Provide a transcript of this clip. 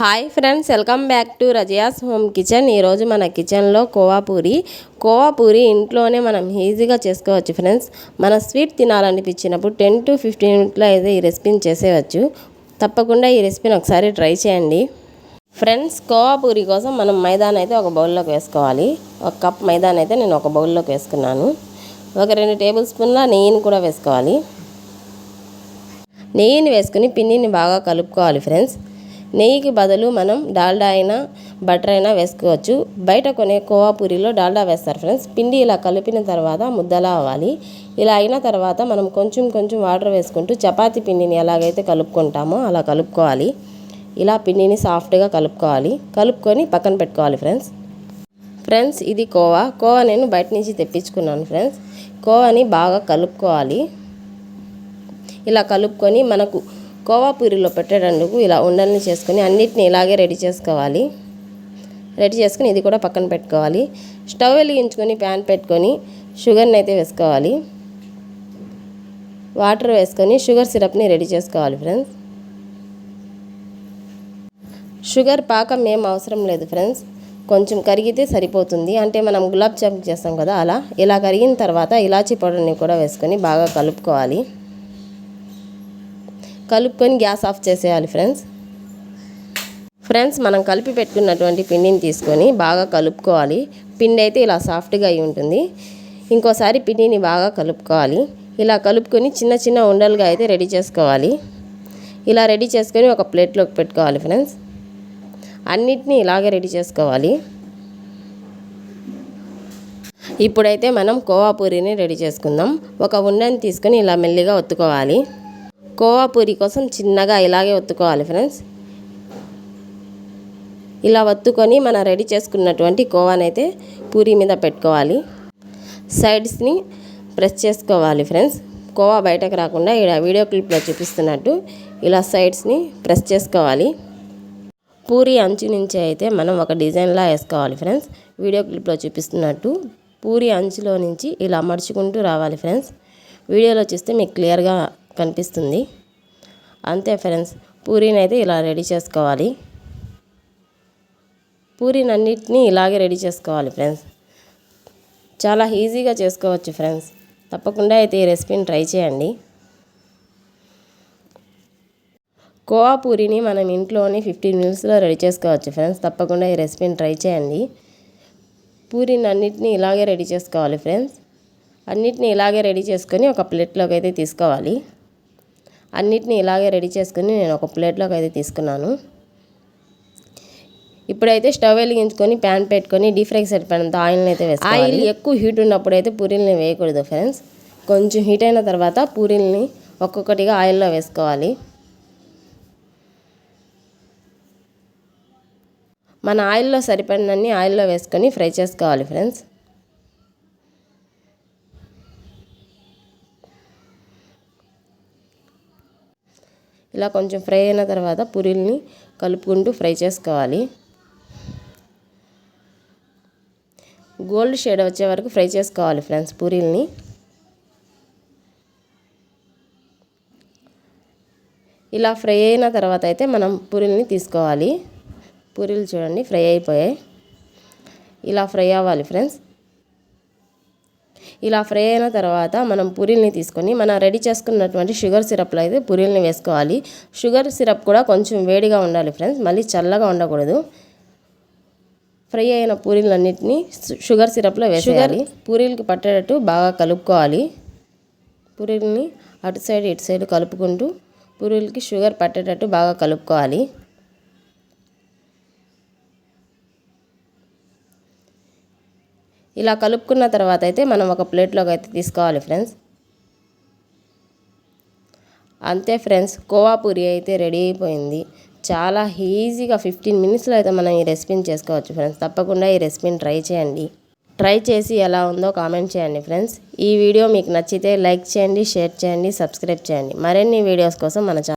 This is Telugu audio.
Hi friends welcome back to Rajaya's home kitchen. ఈరోజు మన కిచెన్లో కోవా పూరి. కోవా పూరి ఇంట్లోనే మనం ఈజీగా చేసుకోవచ్చు ఫ్రెండ్స్. మన స్వీట్ తినాలనిపించినప్పుడు టెన్ టు ఫిఫ్టీన్ మినిట్లో అయితే ఈ రెసిపీని చేసేయచ్చు. తప్పకుండా ఈ రెసిపీని ఒకసారి ట్రై చేయండి. ఫ్రెండ్స్ కోవా పూరి కోసం మనం మైదాన్ అయితే ఒక బౌల్లోకి వేసుకోవాలి. ఒక కప్ మైదాన్ అయితే నేను ఒక బౌల్లోకి వేసుకున్నాను. ఒక రెండు టేబుల్ స్పూన్ల నెయ్యిని కూడా వేసుకోవాలి. నెయ్యిని వేసుకుని పిండిని బాగా కలుపుకోవాలి ఫ్రెండ్స్. నెయ్యికి బదులు మనం డాల్డా అయినా బటర్ అయినా వేసుకోవచ్చు. బయట కొనే కోవా పూరిలో డాల్డా వేస్తారు ఫ్రెండ్స్. పిండి ఇలా కలిపిన తర్వాత ముద్దలా అవ్వాలి. ఇలా అయిన తర్వాత మనం కొంచెం కొంచెం వాటర్ వేసుకుంటూ చపాతీ పిండిని ఎలాగైతే కలుపుకుంటామో అలా కలుపుకోవాలి. ఇలా పిండిని సాఫ్ట్గా కలుపుకోవాలి. కలుపుకొని పక్కన పెట్టుకోవాలి ఫ్రెండ్స్. ఫ్రెండ్స్ ఇది కోవా. కోవా నేను బయట నుంచి తెప్పించుకున్నాను ఫ్రెండ్స్. కోవాని బాగా కలుపుకోవాలి. ఇలా కలుపుకొని మనకు కోవా పూరిలో పెట్టేటందుకు ఇలా ఉండల్ని చేసుకొని అన్నిటిని ఇలాగే రెడీ చేసుకోవాలి. రెడీ చేసుకుని ఇది కూడా పక్కన పెట్టుకోవాలి. స్టవ్ వెలిగించుకొని ప్యాన్ పెట్టుకొని షుగర్ని అయితే వేసుకోవాలి. వాటర్ వేసుకొని షుగర్ సిరప్ని రెడీ చేసుకోవాలి ఫ్రెండ్స్. షుగర్ పాకం ఏం అవసరం లేదు ఫ్రెండ్స్. కొంచెం కరిగితే సరిపోతుంది. అంటే మనం గులాబ్ జామ్ చేస్తాం కదా అలా. ఇలా కరిగిన తర్వాత ఇలాచీ పౌడర్ని కూడా వేసుకొని బాగా కలుపుకోవాలి. కలుపుకొని గ్యాస్ ఆఫ్ చేసేయాలి ఫ్రెండ్స్. ఫ్రెండ్స్ మనం కలిపి పెట్టుకున్నటువంటి పిండిని తీసుకొని బాగా కలుపుకోవాలి. పిండి అయితే ఇలా సాఫ్ట్గా అయి ఉంటుంది. ఇంకోసారి పిండిని బాగా కలుపుకోవాలి. ఇలా కలుపుకొని చిన్న చిన్న ఉండలుగా అయితే రెడీ చేసుకోవాలి. ఇలా రెడీ చేసుకొని ఒక ప్లేట్లోకి పెట్టుకోవాలి ఫ్రెండ్స్. అన్నిటినీ ఇలాగే రెడీ చేసుకోవాలి. ఇప్పుడైతే మనం కోవా పూరిని రెడీ చేసుకుందాం. ఒక ఉండని తీసుకొని ఇలా మెల్లిగా ఒత్తుకోవాలి. కోవా పూరి కోసం చిన్నగా ఇలాగే ఒత్తుకోవాలి ఫ్రెండ్స్. ఇలా ఒత్తుకొని మనం రెడీ చేసుకున్నటువంటి కోవానైతే పూరి మీద పెట్టుకోవాలి. సైడ్స్ని ప్రెస్ చేసుకోవాలి ఫ్రెండ్స్. కోవా బయటకు రాకుండా ఇక్కడ వీడియో క్లిప్లో చూపిస్తున్నట్టు ఇలా సైడ్స్ని ప్రెస్ చేసుకోవాలి. పూరి అంచు నుంచి అయితే మనం ఒక డిజైన్లా వేసుకోవాలి ఫ్రెండ్స్. వీడియో క్లిప్లో చూపిస్తున్నట్టు పూరి అంచులో నుంచి ఇలా మడుచుకుంటూ రావాలి ఫ్రెండ్స్. వీడియోలో చూస్తే మీకు క్లియర్గా కనిపిస్తుంది. అంతే ఫ్రెండ్స్ పూరీని అయితే ఇలా రెడీ చేసుకోవాలి. పూరీని అన్నిటినీ ఇలాగే రెడీ చేసుకోవాలి ఫ్రెండ్స్. చాలా ఈజీగా చేసుకోవచ్చు ఫ్రెండ్స్. తప్పకుండా అయితే ఈ రెసిపీని ట్రై చేయండి. కోవా పూరిని మనం ఇంట్లోనే ఫిఫ్టీన్ మినిట్స్లో రెడీ చేసుకోవచ్చు ఫ్రెండ్స్. తప్పకుండా ఈ రెసిపీని ట్రై చేయండి. పూరీని అన్నిటినీ ఇలాగే రెడీ చేసుకోవాలి ఫ్రెండ్స్. అన్నిటినీ ఇలాగే రెడీ చేసుకొని ఒక ప్లేట్లోకి అయితే తీసుకోవాలి. అన్నిటిని ఇలాగే రెడీ చేసుకుని నేను ఒక ప్లేట్లోకి అయితే తీసుకున్నాను. ఇప్పుడైతే స్టవ్ వెలిగించుకొని ప్యాన్ పెట్టుకొని డీప్ ఫ్రై సరిపడినంత ఆయిల్ని అయితే వేసుకోవాలి. ఆయిల్ ఎక్కువ హీట్ ఉన్నప్పుడు అయితే పూరీల్ని వేయకూడదు ఫ్రెండ్స్. కొంచెం హీట్ అయిన తర్వాత పూరీల్ని ఒక్కొక్కటిగా ఆయిల్లో వేసుకోవాలి. మన ఆయిల్లో సరిపడినన్ని ఆయిల్లో వేసుకొని ఫ్రై చేసుకోవాలి ఫ్రెండ్స్. ఇలా కొంచెం ఫ్రై అయిన తర్వాత పూరీల్ని కలుపుకుంటూ ఫ్రై చేసుకోవాలి. గోల్డ్ షేడ్ వచ్చే వరకు ఫ్రై చేసుకోవాలి ఫ్రెండ్స్ పూరీల్ని. ఇలా ఫ్రై అయిన తర్వాత అయితే మనం పూరీల్ని తీసుకోవాలి. పూరీలు చూడండి ఫ్రై అయిపోయాయి. ఇలా ఫ్రై అవ్వాలి ఫ్రెండ్స్. ఇలా ఫ్రై అయిన తర్వాత మనం పూరీల్ని తీసుకొని మనం రెడీ చేసుకున్నటువంటి షుగర్ సిరప్లో అయితే పూరీల్ని వేసుకోవాలి. షుగర్ సిరప్ కూడా కొంచెం వేడిగా ఉండాలి ఫ్రెండ్స్ మళ్ళీ చల్లగా ఉండకూడదు. ఫ్రై అయిన పూరీలన్నింటినీ షుగర్ సిరప్లో వేసేయాలి. పూరీలకి పట్టేటట్టు బాగా కలుపుకోవాలి. పూరీలని అటు సైడ్ ఇటు సైడ్ కలుపుకుంటూ పూరీలకి షుగర్ పట్టేటట్టు బాగా కలుపుకోవాలి. ఇలా కలుపుకున్న తర్వాత అయితే మనం ఒక ప్లేట్లోకి అయితే తీసుకోవాలి ఫ్రెండ్స్. అంతే ఫ్రెండ్స్ కోవా పూరి అయితే రెడీ అయిపోయింది. చాలా ఈజీగా ఫిఫ్టీన్ మినిట్స్లో అయితే మనం ఈ రెసిపీని చేసుకోవచ్చు ఫ్రెండ్స్. తప్పకుండా ఈ రెసిపీని ట్రై చేయండి. ట్రై చేసి ఎలా ఉందో కామెంట్ చేయండి ఫ్రెండ్స్. ఈ వీడియో మీకు నచ్చితే లైక్ చేయండి షేర్ చేయండి సబ్స్క్రైబ్ చేయండి. మరిన్ని వీడియోస్ కోసం మన